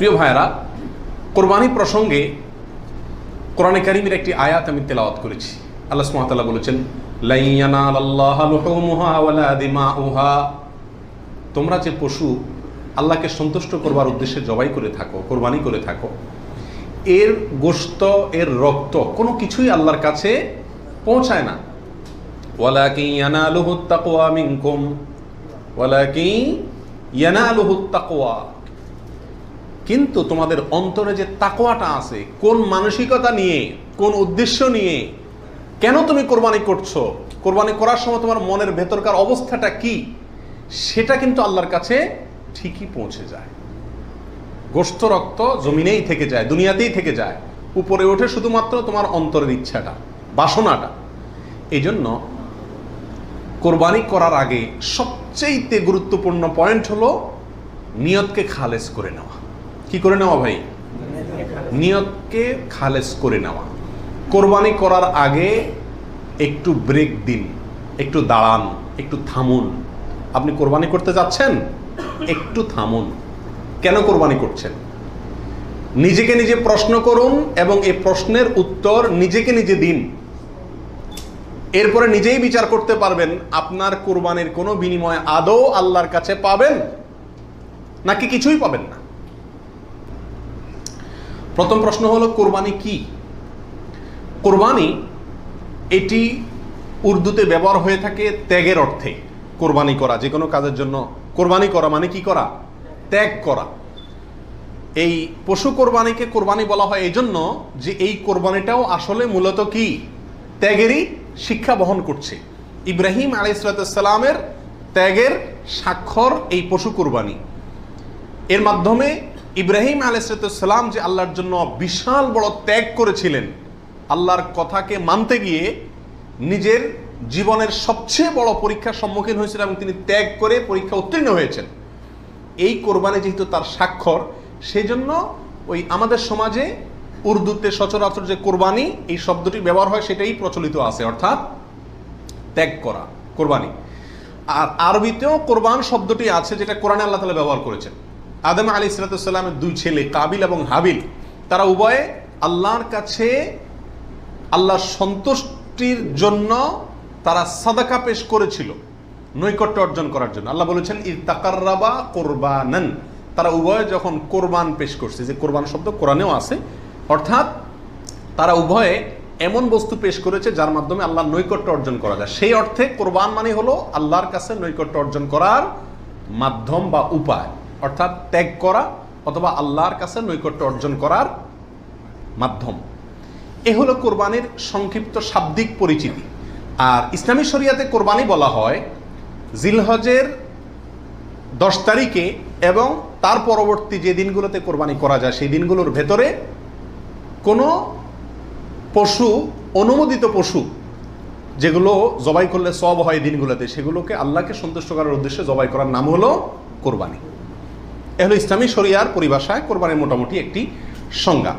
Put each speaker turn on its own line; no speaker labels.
প্রিয় ভাইয়েরা, কোরবানি প্রসঙ্গে কোরআনে কারিমের একটি আয়াত আমি তেলাওয়াত করেছি। আল্লাহ সুবহানাহু বলেছেন তোমরা যে পশু আল্লাহকে সন্তুষ্ট করবার উদ্দেশ্যে জবাই করে থাকো, কোরবানি করে থাকো, এর গোশত, এর রক্ত কোনো কিছুই আল্লাহর কাছে পৌঁছায় না। ওয়ালাকিন ইয়ানালুহুত তাকওয়া। কিন্তু তোমাদের অন্তরে যে তাকোয়াটা আছে, কোন মানসিকতা নিয়ে, কোন উদ্দেশ্য নিয়ে, কেন তুমি কোরবানি করছ? কোরবানি করার সময় তোমার মনের ভেতরকার অবস্থাটা কি? সেটা কিন্তু আল্লাহর কাছে ঠিকই পৌঁছে যায়। গোস্ত রক্ত জমিনেই থেকে যায়, দুনিয়াতেই থেকে যায়। উপরে ওঠে শুধুমাত্র তোমার অন্তরের ইচ্ছাটা, বাসনাটা। এই জন্য কোরবানি করার আগে সবচেয়ে গুরুত্বপূর্ণ পয়েন্ট হলো নিয়তকে খালেজ করে নেওয়া। কি করে নেওয়া ভাই? নিয়তকে খালেজ করে নেওয়া। কোরবানি করার আগে একটু ব্রেক দিন, একটু দাঁড়ান, একটু থামুন। আপনি কোরবানি করতে যাচ্ছেন? একটু থামুন। কেন কোরবানি করছেন? নিজেকে নিজে প্রশ্ন করুন এবং এই প্রশ্নের উত্তর নিজেকে নিজে দিন। এরপরে নিজেই বিচার করতে পারবেন, আপনার কোরবানির কোনো বিনিময় আদৌ আল্লাহর কাছে পাবেন? নাকি কিছুই পাবেন না? প্রথম প্রশ্ন হলো, কোরবানি কি? কোরবানি এটি উর্দুতে ব্যবহার হয়ে থাকে ত্যাগের অর্থে, কোরবানি করা, যে কোনো কাজের জন্য। কোরবানি করা মানে কি করা? ত্যাগ করা। এই পশু কোরবানিকে কোরবানি বলা হয় এই জন্য যে এই কোরবানিটাও আসলে মূলত কি? ত্যাগেরই শিক্ষা বহন করছে। ইব্রাহিম আলাইসালামের ত্যাগের স্বাক্ষর এই পশু কোরবানি। এর মাধ্যমে ইব্রাহিম আলাইসালাম যে আল্লাহর জন্য বিশাল বড় ত্যাগ করেছিলেন, আল্লাহর কথাকে মানতে গিয়ে নিজের জীবনের সবচেয়ে বড় পরীক্ষার সম্মুখীন হয়েছিলেন এবং তিনি ত্যাগ করে পরীক্ষা উত্তীর্ণ হয়েছেন। এই কোরবানি যেহেতু তার স্বাক্ষর সেই জন্য ওই আমাদের সমাজে উর্দুতে সচরাচর যে কোরবানি, এই শব্দটি ব্যবহার হয়, সেটাই প্রচলিত আছে, অর্থাৎ ত্যাগ করা, কোরবানি। আর আরবিতেও কোরবান শব্দটি আছে, যেটা কোরআনে আল্লাহ তালা ব্যবহার করেছেন। আদম আলী সালাতামের দুই ছেলে, কাবিল এবং হাবিল, তারা উভয়ে আল্লাহর কাছে আল্লাহর সন্তুষ্টির জন্য তারা সাদাকা পেশ করেছিল, নৈকট্য অর্জন করার জন্য। আল্লাহ বলেছেন ই ইতাকাররাবা কোরবানন। তারা উভয়ে যখন কোরবান পেশ করছে, যে কোরবান শব্দ কোরআনেও আছে, অর্থাৎ তারা উভয়ে এমন বস্তু পেশ করেছে যার মাধ্যমে আল্লাহর নৈকট্য অর্জন করা যায়। সেই অর্থে কোরবান মানে হলো আল্লাহর কাছে নৈকট্য অর্জন করার মাধ্যম বা উপায়। অর্থাৎ ত্যাগ করা অথবা আল্লাহর কাছে নৈকট্য অর্জন করার মাধ্যম। এ হলো কোরবানির সংক্ষিপ্ত শাব্দিক পরিচিতি। আর ইসলামী শরিয়াতে কোরবানি বলা হয় জিলহজের দশ তারিখে এবং তার পরবর্তী যে দিনগুলোতে কোরবানি করা যায়, সেই দিনগুলোর ভেতরে কোনো পশু, অনুমোদিত পশু, যেগুলো জবাই করলে সব হয় দিনগুলোতে, সেগুলোকে আল্লাহকে সন্তুষ্ট করার উদ্দেশ্যে জবাই করার নাম হলো কোরবানি। এ হলো ইসলামী শরিয়ার পরিভাষায় কোরবানির মোটামুটি একটি সংজ্ঞা।